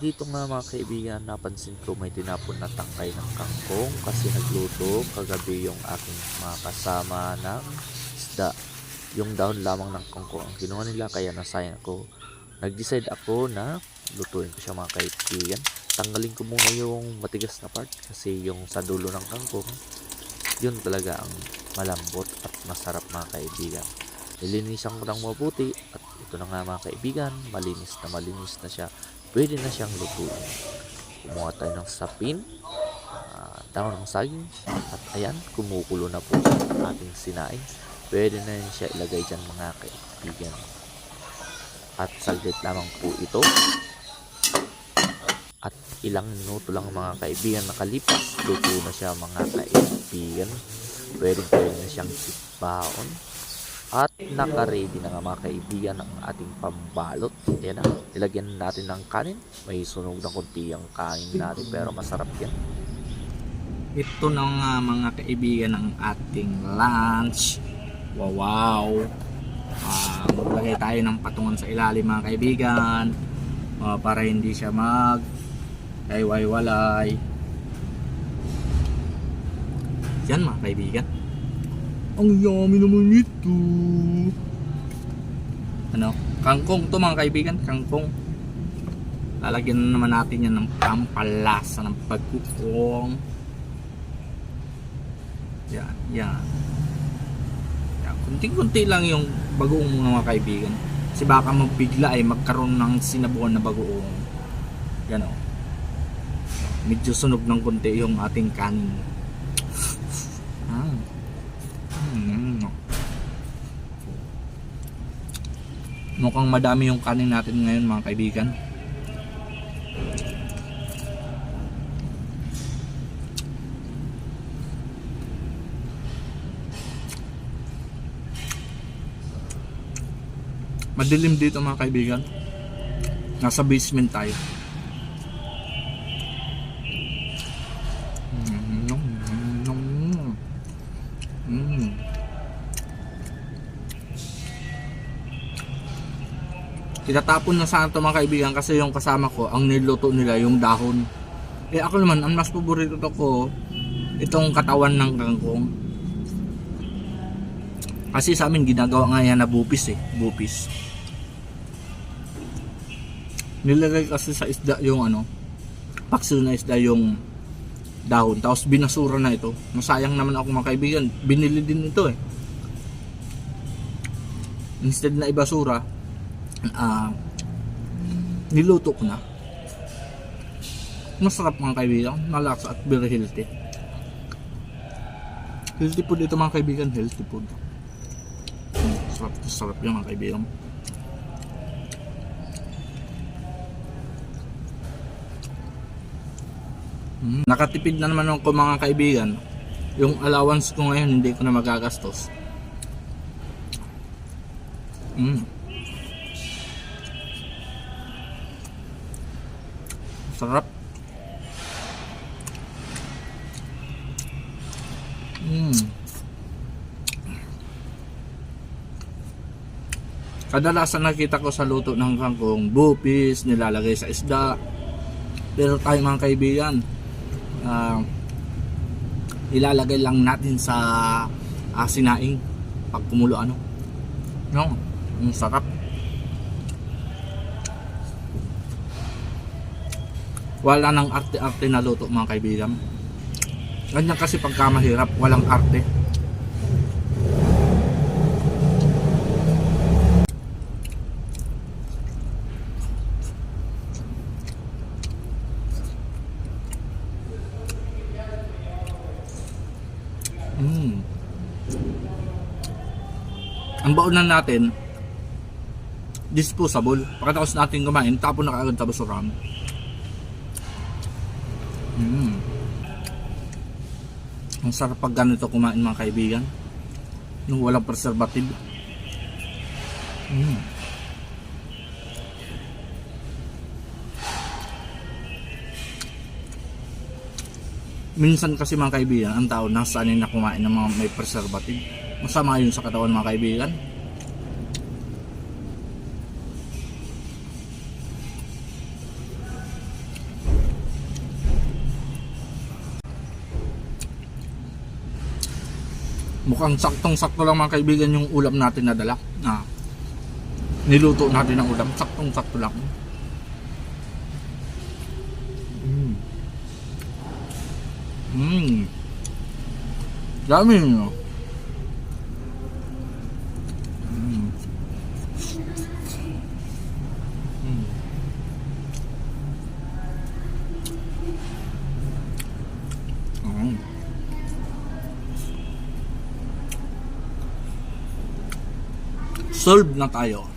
dito nga mga kaibigan, napansin ko may tinapon na tangkay ng kangkong kasi nagluto kagabi yung aking mga kasama ng isda. Yung daon lamang ng kangkong ang kinuha nila kaya nasayang ako. Nag-decide ako na lutuin ko siya mga kaibigan. Tanggalin ko muna yung matigas na part kasi yung sa dulo ng kangkong, yun talaga ang malambot at masarap mga kaibigan. Nilinisan ko ng mabuti at ito na nga mga kaibigan, malinis na malinis na siya. Pwede na siyang lutuin. Kumuha tayo ng sapin, ah, dahon ng saging, at ayan, kumukulo na po ang ating sinaing. Pwede na rin siya ilagay dyan mga kaibigan. At saglit lamang po ito. At ilang minuto lang mga kaibigan nakalipas, luto na siya mga kaibigan. Pwede pwede na siyang ibaon. At naka-ready na nga mga kaibigan ang ating pambalot. Yan na, nilagyan natin ng kanin. May sunog na konti ang kanin natin pero masarap yan. Ito na nga mga kaibigan ng ating lunch. Wow! wow. Ah, maglagay tayo ng patungan sa ilalim mga kaibigan Ah, para hindi siya mag walay Yan mga kaibigan. Ang yummy naman ito. Ano? Kangkong to mga kaibigan. Kangkong. Lalagyan na naman natin yan ng pampalasa ng pagkukong. Yan, yan. yan. Kunti-kunti lang yung bagoong mga kaibigan. Kasi baka magbigla ay magkaroon ng sinabuan na bagoong. Yan o. Medyo sunog ng kunti yung ating kanin. Ah. Mm. Mukhang madami yung kanin natin ngayon mga kaibigan. Madilim dito mga kaibigan. Nasa basement tayo. Tinatapon na sana ito mga kaibigan kasi yung kasama ko, ang niluto nila yung dahon. Eh ako naman, ang mas paborito to ko, itong katawan ng kangkong. Kasi sa amin ginagawa nga yan na bupis eh, bupis. Nilagay kasi sa isda yung ano, paksil na isda yung dahon. Tapos binasura na ito. Masayang naman ako mga kaibigan. Binili din ito eh. Instead na ibasura, ah niluto ko na. Masarap mga kaibigan. Malasa at very healthy. Healthy food ito mga kaibigan. Healthy food. Sarap, sarap yung mga kaibigan. Mm, Nakatipid na naman ako mga kaibigan. Yung allowance ko ngayon hindi ko na magagastos. Mm. Sarap. Mm. Kadalasan nakita ko sa luto ng kangkong, bupis, nilalagay sa isda. Pero tayo mga kaibigan, ah, ilalagay lang natin sa ah, sinaing pag kumulo ano. No, ang sarap. Wala nang arte-arte na luto mga kaibigan. Ganyan kasi pagka mahirap, walang arte. Mm. Ang baunan natin, disposable. Pagkatapos natin kumain, tapon na kaagad sa basurahan. Mm. Ang sarap pag ganito kumain mga kaibigan. Nung walang preservative. Mm. Minsan kasi mga kaibigan, ang tao nasanay na kumain ng mga may preservative. Masama yun sa katawan mga kaibigan. Mukhang saktong-sakto lang mga kaibigan yung ulam natin na dala. Na niluto natin ng ulam. Saktong-sakto lang. Mm. Mm. Dami nyo. Mm. Mm. Mm. Solve na tayo.